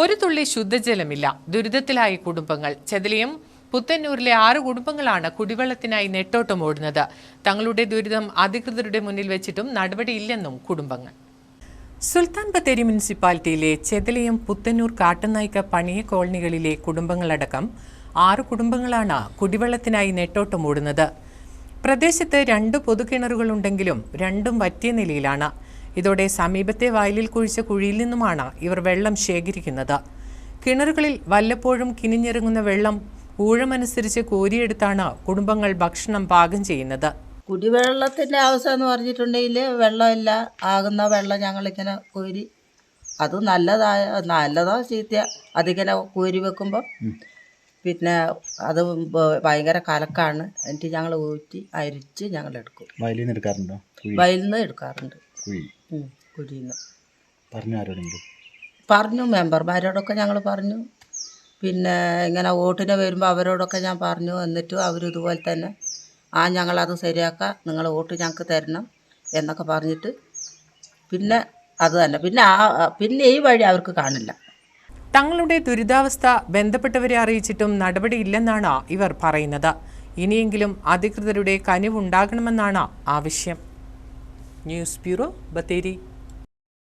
ഒരു തുള്ളി ശുദ്ധജലമില്ല. ദുരിതത്തിലായി കുടുംബങ്ങൾ. ചെതലിയം പുത്തന്നൂരിലെ ആറ് കുടുംബങ്ങളാണ് കുടിവെള്ളത്തിനായി നെട്ടോട്ടം ഓടുന്നത്. തങ്ങളുടെ ദുരിതം അധികൃതരുടെ മുന്നിൽ വെച്ചിട്ടും നടപടിയില്ലെന്നും കുടുംബങ്ങൾ. സുൽത്താൻ ബത്തേരി മുനിസിപ്പാലിറ്റിയിലെ ചെതലിയം പുത്തന്നൂർ കാട്ടുനായ്ക്ക പണിയ കോളനികളിലെ കുടുംബങ്ങളടക്കം ആറ് കുടുംബങ്ങളാണ് കുടിവെള്ളത്തിനായി നെട്ടോട്ടം ഓടുന്നത്. പ്രദേശത്ത് രണ്ട് പൊതുകിണറുകളുണ്ടെങ്കിലും രണ്ടും വറ്റിയ നിലയിലാണ്. ഇതോടെ സമീപത്തെ വയലിൽ കുഴിച്ച കുഴിയിൽ നിന്നുമാണ് ഇവർ വെള്ളം ശേഖരിക്കുന്നത്. കിണറുകളിൽ വല്ലപ്പോഴും കിനിഞ്ഞിറങ്ങുന്ന വെള്ളം ഊഴമനുസരിച്ച് കോരിയെടുത്താണ് കുടുംബങ്ങൾ ഭക്ഷണം പാകം ചെയ്യുന്നത്. കുടിവെള്ളത്തിന്റെ ആവശ്യം എന്ന് പറഞ്ഞിട്ടുണ്ടെങ്കിൽ വെള്ളമില്ല. ആകുന്ന വെള്ളം ഞങ്ങളിങ്ങനെ കോരി അത് നല്ലതായ നല്ലതോ ചീത്തയോ അതിങ്ങനെ കോരി വെക്കുമ്പോൾ പിന്നെ അത് ഭയങ്കര കലക്കാണ്. എന്നിട്ട് ഞങ്ങൾ ഊറ്റി അരിച്ച് ഞങ്ങൾ എടുക്കും വയലിൽ നിന്ന് എടുക്കാറുണ്ടോ? വയലിൽ നിന്ന് എടുക്കാറുണ്ട്. കുഴി ഉം, കുഴിയിൽ നിന്ന് പറഞ്ഞു ആരോടെങ്കിലും? പറഞ്ഞു മെമ്പർമാരോടൊക്കെ ഞങ്ങൾ പറഞ്ഞു. പിന്നെ ഇങ്ങനെ വോട്ടിന് വരുമ്പോൾ അവരോടൊക്കെ ഞാൻ പറഞ്ഞു. എന്നിട്ട് അവർ ഇതുപോലെ തന്നെ ആ ഞങ്ങളത് ശരിയാക്കാം നിങ്ങൾ വോട്ട് ഞങ്ങൾക്ക് തരണം എന്നൊക്കെ പറഞ്ഞിട്ട് പിന്നെ അത് തന്നെ. പിന്നെ ആ പിന്നെ ഈ വഴി അവർക്ക് കാണില്ല. തങ്ങളുടെ ദുരിതാവസ്ഥ ബന്ധപ്പെട്ടവരെ അറിയിച്ചിട്ടും നടപടിയില്ലെന്നാണ് ഇവർ പറയുന്നത്. ഇനിയെങ്കിലും അധികൃതരുടെ കനിവുണ്ടാകണമെന്നാണ് ആവശ്യം. News bureau Bathery